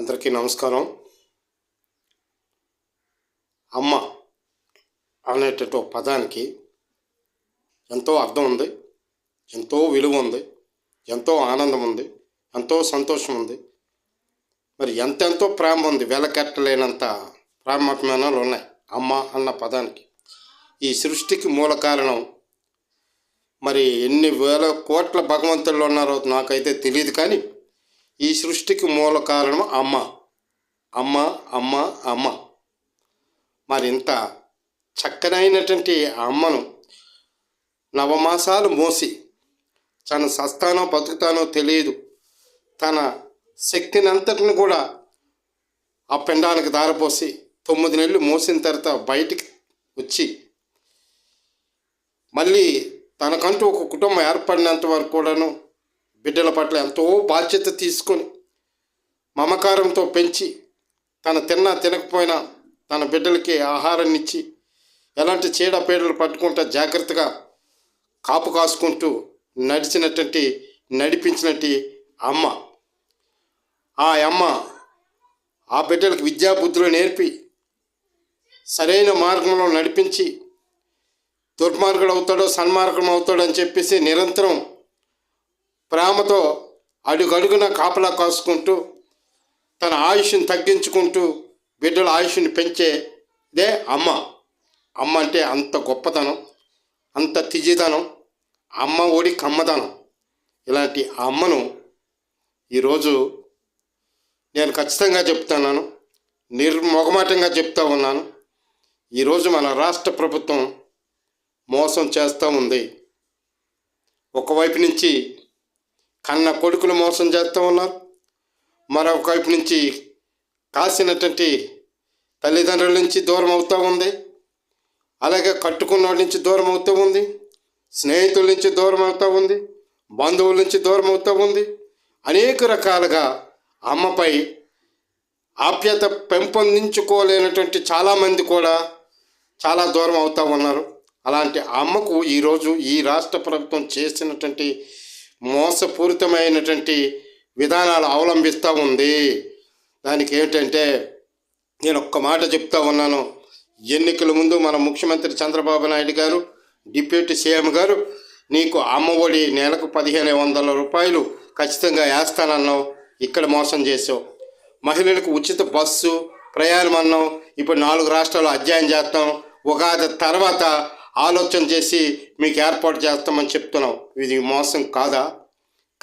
అందరికీ నమస్కారం. అమ్మ అనేటటువంటి ఒక పదానికి ఎంతో అర్థం ఉంది ఎంతో విలువ ఉంది ఎంతో ఆనందం ఉంది ఎంతో సంతోషం ఉంది. మరి ఎంతెంతో ప్రేమ ఉంది వెలకట్టలేనంత ప్రేమాభిమానాలు ఉన్నాయి అమ్మ అన్న పదానికి. ఈ సృష్టికి మూల కారణం మరి ఎన్ని వేల కోట్ల భగవంతులు ఉన్నారో నాకైతే తెలియదు కానీ ఈ సృష్టికి మూల కారణం అమ్మ. అమ్మ అమ్మ అమ్మ. మరి ఇంత చక్కనైనటువంటి అమ్మను నవమాసాలు మోసి తన సస్తానో బతుకుతానో తెలియదు. తన శక్తిని అంతటిని కూడా ఆ పిండానికి దారపోసి తొమ్మిది నెలలు మోసిన తర్వాత బయటికి వచ్చి మళ్ళీ తనకంటూ ఒక కుటుంబం ఏర్పడినంత వరకు కూడాను బిడ్డల పట్ల ఎంతో బాధ్యత తీసుకొని మమకారంతో పెంచి తన తిన్నా తినకపోయినా తన బిడ్డలకి ఆహారాన్ని ఇచ్చి ఎలాంటి చీడపీడలు పట్టుకుంటా జాగ్రత్తగా కాపు కాసుకుంటూ నడిచినటువంటి నడిపించినట్టు అమ్మ. ఆ అమ్మ ఆ బిడ్డలకు విద్యాబుద్ధులు నేర్పి సరైన మార్గంలో నడిపించి దుర్మార్గుడు అవుతాడో సన్మార్గం అవుతాడో అని చెప్పేసి నిరంతరం ప్రేమతో అడుగడుగున కాపలా కాసుకుంటూ తన ఆయుష్ని తగ్గించుకుంటూ బిడ్డల ఆయుష్ని పెంచేదే అమ్మ. అమ్మ అంటే అంత గొప్పతనం అంత తిజిదనం అమ్మ ఒడి కమ్మదనం. ఇలాంటి అమ్మను ఈరోజు నేను ఖచ్చితంగా చెప్తున్నాను నిర్మొగమాటంగా చెప్తా ఉన్నాను. ఈరోజు మన రాష్ట్ర ప్రభుత్వం మోసం చేస్తూ ఉంది. ఒకవైపు నుంచి కన్న కొడుకులు మోసం చేస్తూ ఉన్నారు. మరొక వైపు నుంచి కాసినటువంటి తల్లిదండ్రుల నుంచి దూరం అవుతూ ఉంది. అలాగే కట్టుకున్న వాళ్ళ నుంచి దూరం అవుతూ ఉంది. స్నేహితుల నుంచి దూరం అవుతూ ఉంది. బంధువుల నుంచి దూరం అవుతూ ఉంది. అనేక రకాలుగా అమ్మపై ఆప్యత పెంపొందించుకోలేనటువంటి చాలామంది కూడా చాలా దూరం అవుతూ ఉన్నారు. అలాంటి అమ్మకు ఈరోజు ఈ రాష్ట్ర ప్రభుత్వం చేసినటువంటి మోసపూరితమైనటువంటి విధానాలు అవలంబిస్తూ ఉంది. దానికి ఏమిటంటే నేను ఒక్క మాట చెప్తా ఉన్నాను. ఎన్నికల ముందు మన ముఖ్యమంత్రి చంద్రబాబు నాయుడు గారు డిప్యూటీ సీఎం గారు నీకు అమ్మఒడి నెలకు పదిహేను వందల రూపాయలు ఖచ్చితంగా వేస్తానన్నావు. ఇక్కడ మోసం చేసావు మహిళలకు ఉచిత బస్సు ప్రయాణం అన్నాం ఇప్పుడు నాలుగు రాష్ట్రాలు అధ్యయనం చేస్తాం. ఉగాది తర్వాత ఆలోచన చేసి మీకు ఏర్పాటు చేస్తామని చెప్తున్నావు ఇది మోసం కాదా?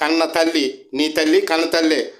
కన్న తల్లి నీ తల్లి కన్న తల్లి.